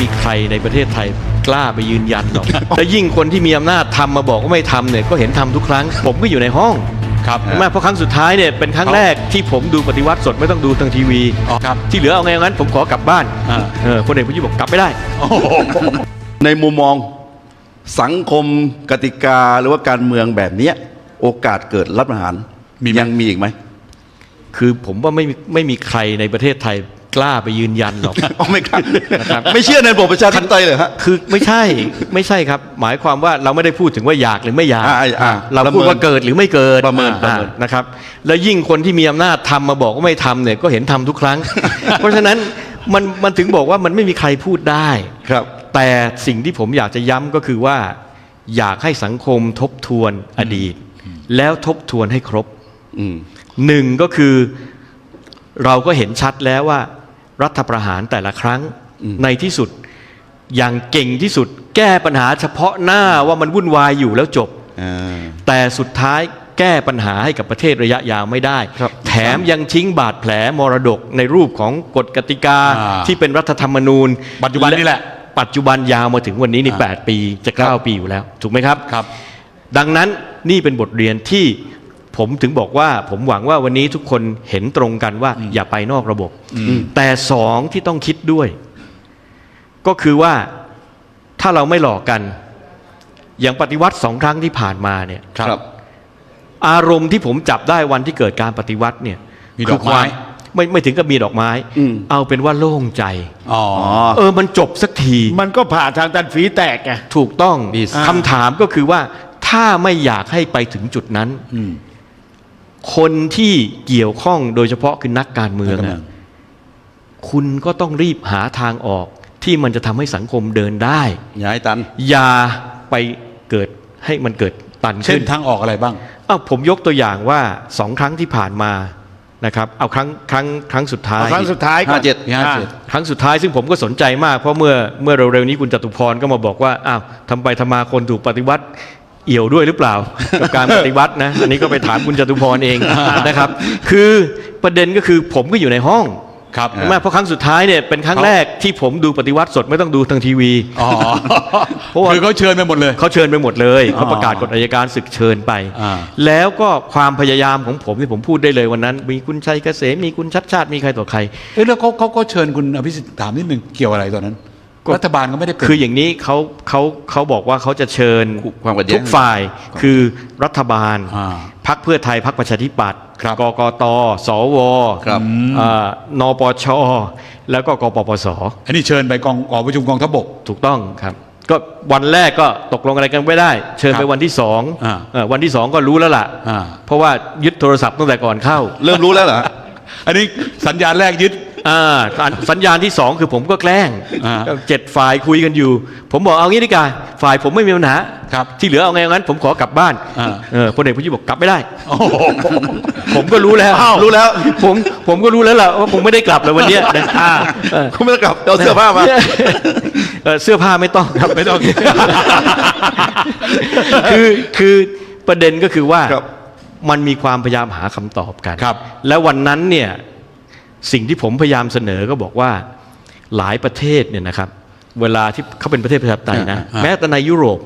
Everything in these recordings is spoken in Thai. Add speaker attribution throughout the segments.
Speaker 1: มีใครในประเทศไทยกล้าไปยืนยันหรอก และยิ่งคนที่มีอำนาจทำมาบอกว่าไม่ทำเนี่ยก็เห็นทำทุกครั้ง ผมก็อยู่ในห้อง
Speaker 2: ครับ
Speaker 1: ใช่ไหมเพราะครั้งสุดท้ายเนี่ยเป็นครั้งแรกที่ผมดูปฏิวัติสดไม่ต้องดูทางทีวี
Speaker 2: อ๋อครับ
Speaker 1: ที่เหลือเอาไงเอางั้น ผมขอกลับบ้าน
Speaker 2: อ่า
Speaker 1: เออพลเอกประยุทธ์บอกกลับไม่ได้
Speaker 2: โอ้โห
Speaker 3: ในมุมมองสังคมกติกาหรือว่าการเมืองแบบเนี้ยโอกาสเกิดรัฐประหาร
Speaker 2: มีไหม
Speaker 3: ยังมีอีกไหม
Speaker 1: คือผมว่าไม่มีไม่มีใครในประเทศไทย กล้าไปยืนยันหรอก
Speaker 3: อ๋อไม่ครับ
Speaker 1: นะครับ
Speaker 3: ไม่เชื่อในระบบประชาธิปไตยเลยฮะ
Speaker 1: คือไม่ใช่ไม่ใช่ครับ หมายความว่าเราไม่ได้พูดถึงว่าอยากหรือไม่อยาก
Speaker 3: อ่าอ่า
Speaker 1: เราพูดว่าเกิดหรือไม่เกิด
Speaker 3: ประเมิน
Speaker 1: อ่า
Speaker 3: ประเมิน
Speaker 1: นะครับ แล้วยิ่งคนที่มีอำนาจทำมาบอกว่าไม่ทำเนี่ยก็เห็นทำทุกครั้ง เพราะฉะนั้นมันมันถึงบอกว่ามันไม่มีใครพูดได้
Speaker 3: ครับ
Speaker 1: แต่สิ่งที่ผมอยากจะย้ำก็คือว่า อยากให้สังคมทบทวนอดีต แล้วทบทวนให้ครบ
Speaker 3: อืม
Speaker 1: หนึ่งก็คือเราก็เห็นชัดแล้วว่า รัฐประหารแต่ละครั้ง
Speaker 3: อืม
Speaker 1: ในที่สุดอย่างเก่งที่สุดแก้ปัญหาเฉพาะหน้าว่ามันวุ่นวายอยู่แล้วจบ
Speaker 3: อ่า
Speaker 1: แต่สุดท้ายแก้ปัญหาให้กับประเทศระยะยาวไม่ได้
Speaker 3: ครับ
Speaker 1: แถมยังทิ้งบาดแผลมรดกในรูปของกฎกติกา
Speaker 2: อ่า
Speaker 1: ที่เป็นรัฐธรรมนูญ
Speaker 2: ปัจจุบันนี่แหละ
Speaker 1: ปัจจุบันยาวมาถึงวันนี้นี่
Speaker 2: อ่า
Speaker 1: แปดปีจะเก้าปีอยู่แล้ว ถูกไหมครับ
Speaker 2: ครับ
Speaker 1: ดังนั้นนี่เป็นบทเรียนที่ ผมถึงบอกว่าผมหวังว่าวันนี้ทุกคนเห็นตรงกันว่าอย่าไปนอกระบบ แต่สองที่ต้องคิดด้วย ก็คือว่าถ้าเราไม่หลอกกัน อย่างปฏิวัติสองครั้งที่ผ่านมาเนี่ย
Speaker 2: ครับ
Speaker 1: อารมณ์ที่ผมจับได้วันที่เกิดการปฏิวัติเนี่ย
Speaker 2: มีดอกไม้
Speaker 1: คืความไม่ไม่ถึงกับมีดอกไม้
Speaker 3: อืม
Speaker 1: เอาเป็นว่าโล่งใจ
Speaker 2: อ๋อ
Speaker 3: อ๋อ
Speaker 1: เออมันจบสักที
Speaker 4: มันก็ผ่าทางตันฝีแตกไง
Speaker 1: ถูกต้อง
Speaker 2: ดี
Speaker 1: คำถามก็คือว่าถ้าไม่อยากให้ไปถึงจุดนั้น
Speaker 2: อืม
Speaker 1: คนที่เกี่ยวข้องโดยเฉพาะคือนักการเมือง
Speaker 2: นักการเมื
Speaker 1: อะ
Speaker 2: อง
Speaker 1: คุณก็ต้องรีบหาทางออกที่มันจะทำให้สังคมเดินได้
Speaker 3: ย้ายตัน
Speaker 1: อย่าไปเกิดให้มันเกิดตัน
Speaker 2: เช่น
Speaker 1: ขึ้น
Speaker 2: ทางออกอะไรบ้าง
Speaker 1: อ้าวผมยกตัวอย่างว่าสองครั้งที่ผ่านมานะครับเอาครั้งครั้งครั้งสุดท้าย
Speaker 4: เอาครั้งสุดท้ายก่อน
Speaker 3: ห้าเจ็ด
Speaker 2: ห้าเจ็ด
Speaker 1: ครั้งสุดท้ายซึ่งผมก็สนใจมากเพราะเมื่อเมื่อเร็วๆนี้คุณจตุพรก็มาบอกว่าอ้าวทำไปทำมาคนถูกปฏิวัติ เอี่ยวด้วยหรือเปล่า กับการปฏิวัตินะ อันนี้ก็ไปถามคุณจตุพรเองนะครับ คือประเด็นก็คือผมก็อยู่ในห้อง
Speaker 2: ครับ
Speaker 1: ใช่ไหมเพราะครั้งสุดท้ายเนี่ยเป็นครั้งแรกที่ผมดูปฏิวัติสดไม่ต้องดูทางทีวี
Speaker 2: อ๋อ
Speaker 1: เพราะว่า
Speaker 2: คือเขาเชิญไปหมดเลย
Speaker 1: เขาเชิญไปหมดเลย
Speaker 2: อ๋อ
Speaker 1: เขาประกาศกฎอัยการศึกเชิญไป
Speaker 2: อ่า
Speaker 1: แล้วก็ความพยายามของผมที่ผมพูดได้เลยวันนั้น มีคุณชัยเกษมมีคุณชัดชาติมีใครต่อใคร
Speaker 2: เอ้ยแล้วเขาเขาก็เชิญคุณอภิสิทธิ์ถามนิดหนึ่งเกี่ยวอะไรตอนนั้น
Speaker 1: ก็
Speaker 2: รัฐบาลก็ไม่ได้เป็น
Speaker 1: คืออย่างนี้เขาเขาเขาบอกว่าเขาจะเชิญ
Speaker 3: ความขัดแย้ง
Speaker 1: ทุกฝ่ายคือรัฐบาล
Speaker 2: อ่า
Speaker 1: พักเพื่อไทยพักประชาธิปัตย์
Speaker 2: ครับ
Speaker 1: กกตสว
Speaker 3: ครับ
Speaker 1: อ่านปช แล้วก็กปปส
Speaker 2: อันนี้เชิญไปกองกองประชุมกองทัพบก
Speaker 1: ถูกต้องครับ ก็วันแรกก็ตกลงอะไรกันไม่ได้ เชิญ
Speaker 2: ครับ
Speaker 1: ไปวันที่สอง
Speaker 2: อ่า
Speaker 1: เอ่อวันที่สองก็รู้แล้วล่ะ
Speaker 2: อ่า
Speaker 1: เพราะว่ายึดโทรศัพท์ตั้งแต่ก่อนเข้า
Speaker 3: เริ่มรู้แล้วเหรอ
Speaker 2: อันนี้สัญญาณแรกยึด
Speaker 1: อ่าสัญสัญญาณที่สองคือผมก็แกล้ง
Speaker 2: อ่า
Speaker 1: เจ็ดฝ่ายคุยกันอยู่ ผมบอกเอางี้ดีกว่าฝ่ายผมไม่มีปัญหา
Speaker 2: ครับ
Speaker 1: ที่เหลือเอาไงเอางั้น ผมขอกลับบ้าน
Speaker 2: อ่า
Speaker 1: เออพลเอกประยุทธ์บอกกลับไม่ได้
Speaker 2: โอ้โห
Speaker 1: ผมก็รู้แล้ว
Speaker 3: อ้าวรู้แล้ว
Speaker 1: ผมผมก็รู้แล้วล่ะว่าผมไม่ได้กลับเลยวันเนี้ยนะเออ
Speaker 3: คุณไม่ต้องกลับเอาเสื้อผ้ามา
Speaker 1: เออเสื้อผ้าไม่ต้องครับไม่ต้องคือคือประเด็นก็คือว่า
Speaker 3: ครับ
Speaker 1: มันมีความพยายามหาคำตอบกัน
Speaker 2: ครับ
Speaker 1: แล้ววันนั้นเนี่ย สิ่งที่ผมพยายามเสนอก็บอกว่าหลายประเทศเนี่ยนะครับ เวลาที่เขาเป็นประเทศประชาธิปไตยนะ
Speaker 2: อ่า
Speaker 1: แม้แต่ในยุโรป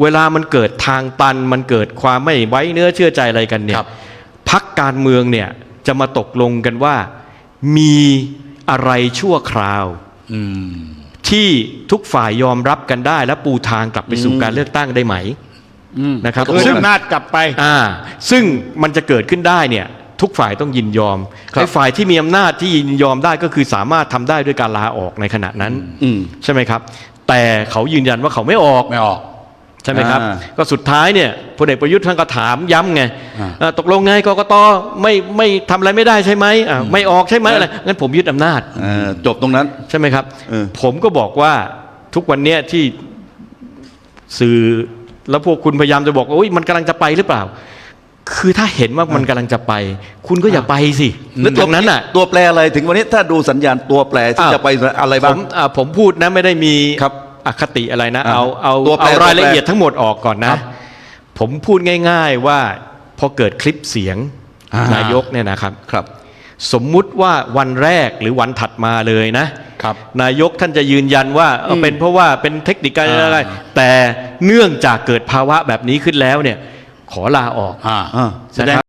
Speaker 1: เวลามันเกิดทางตัน มันเกิดความไม่ไว้เนื้อเชื่อใจอะไรกันเนี่ย
Speaker 2: ครับ
Speaker 1: พักการเมืองเนี่ยจะมาตกลงกันว่ามีอะไรชั่วคราว
Speaker 2: อืม
Speaker 1: ที่ทุกฝ่ายยอมรับกันได้ และปูทางกลับไปสู่การเลือกตั้งได้ไหมนะครับ
Speaker 4: คือ
Speaker 1: ซึ่ง
Speaker 4: อำนาจกลับไป
Speaker 1: อ่าซึ่งมันจะเกิดขึ้นได้เนี่ย ทุกฝ่ายต้องยินยอม
Speaker 3: ครับ
Speaker 1: ไอ้ฝ่ายที่มีอำนาจที่ยินยอมได้ก็คือสามารถทำได้ด้วยการลาออกในขณะนั้น
Speaker 3: อืม
Speaker 1: ใช่ไหมครับ แต่เขายืนยันว่าเขาไม่ออก
Speaker 2: ไม่ออก
Speaker 1: ใช่ไหมครับ
Speaker 3: อ่า
Speaker 1: ก็สุดท้ายเนี่ยพลเอกประยุทธ์ท่านก็ถามย้ำไง
Speaker 2: อ่า
Speaker 1: เอ่อตกลงไงกกตไม่ไม่ทำอะไรไม่ได้ใช่ไหมอ่าไม่ออกใช่ไหมอะไรงั้นผมยึดอำนาจ
Speaker 3: เออจบตรงนั้น
Speaker 1: ใช่ไหมครับ
Speaker 3: เออ
Speaker 1: ผมก็บอกว่าทุกวันเนี้ยที่สื่อแล้วพวกคุณพยายามจะบอกว่าอุ๊ยมันกำลังจะไปหรือเปล่า คือถ้าเห็นว่ามันกำลังจะไป คุณก็อย่าไปสิแล้วตรงนั้นอะ
Speaker 3: ตัวแปรอะไรถึงวันนี้ถ้าดูสัญญาณตัวแปรที่จะไปอะไรบ้าง
Speaker 1: ผมผมพูดนะไม่ได้มี
Speaker 3: ครับ
Speaker 1: อคติอะไรนะเอาเอาเอารายละเอียดทั้งหมดออกก่อนนะผมพูดง่าย ๆว่าพอเกิดคลิปเสียง
Speaker 3: นา
Speaker 1: ยกเนี่ยนะครับ
Speaker 3: ครับ
Speaker 1: สมมุติว่าวันแรกหรือวันถัดมาเลยนะ
Speaker 2: ครับ
Speaker 1: นายกท่านจะยืนยันว่าเป็นเพราะว่าเป็นเทคนิคการอะไรแต่เนื่องจากเกิดภาวะแบบนี้ขึ้นแล้วเนี่ย ขอลาออก
Speaker 3: อ่า
Speaker 4: แสดง